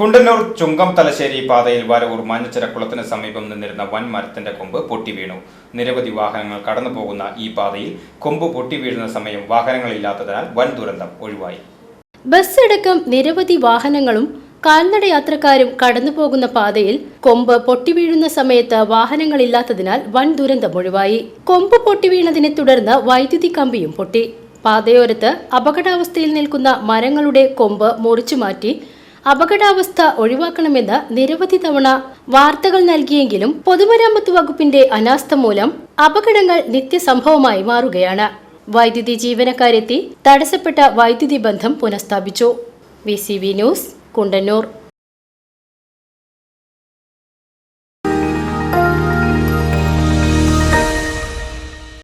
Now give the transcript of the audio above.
Kundannoor Chungam Thalassery പാതയിൽ വരവൂർ മഞ്ഞച്ചിറക്കുളത്തിന് സമീപം നിന്നിരുന്ന വൻ മരത്തിന്റെ കൊമ്പ് പൊട്ടി വീണു. നിരവധി വാഹനങ്ങൾ കടന്നു പോകുന്ന ഈ പാതയിൽ കൊമ്പ് പൊട്ടി വീഴുന്ന സമയം വാഹനങ്ങളില്ലാത്തതിനാൽ വൻ ദുരന്തം ഒഴിവായി. ബസ് അടക്കം നിരവധി വാഹനങ്ങളും കാൽനട യാത്രക്കാരും കടന്നുപോകുന്ന പാതയിൽ കൊമ്പ് പൊട്ടിവീഴുന്ന സമയത്ത് വാഹനങ്ങളില്ലാത്തതിനാൽ വൻ ദുരന്തം ഒഴിവായി. കൊമ്പ് പൊട്ടിവീണതിനെ തുടർന്ന് വൈദ്യുതി കമ്പിയും പൊട്ടി. പാതയോരത്ത് അപകടാവസ്ഥയിൽ നിൽക്കുന്ന മരങ്ങളുടെ കൊമ്പ് മുറിച്ചു മാറ്റി അപകടാവസ്ഥ ഒഴിവാക്കണമെന്ന് നിരവധി തവണ വാർത്തകൾ നൽകിയെങ്കിലും പൊതുമരാമത്ത് വകുപ്പിന്റെ അനാസ്ഥ മൂലം അപകടങ്ങൾ നിത്യസംഭവമായി മാറുകയാണ്. വൈദ്യുതി ജീവനക്കാരെത്തി തടസ്സപ്പെട്ട വൈദ്യുതി ബന്ധം പുനഃസ്ഥാപിച്ചു. V news Kundannoor.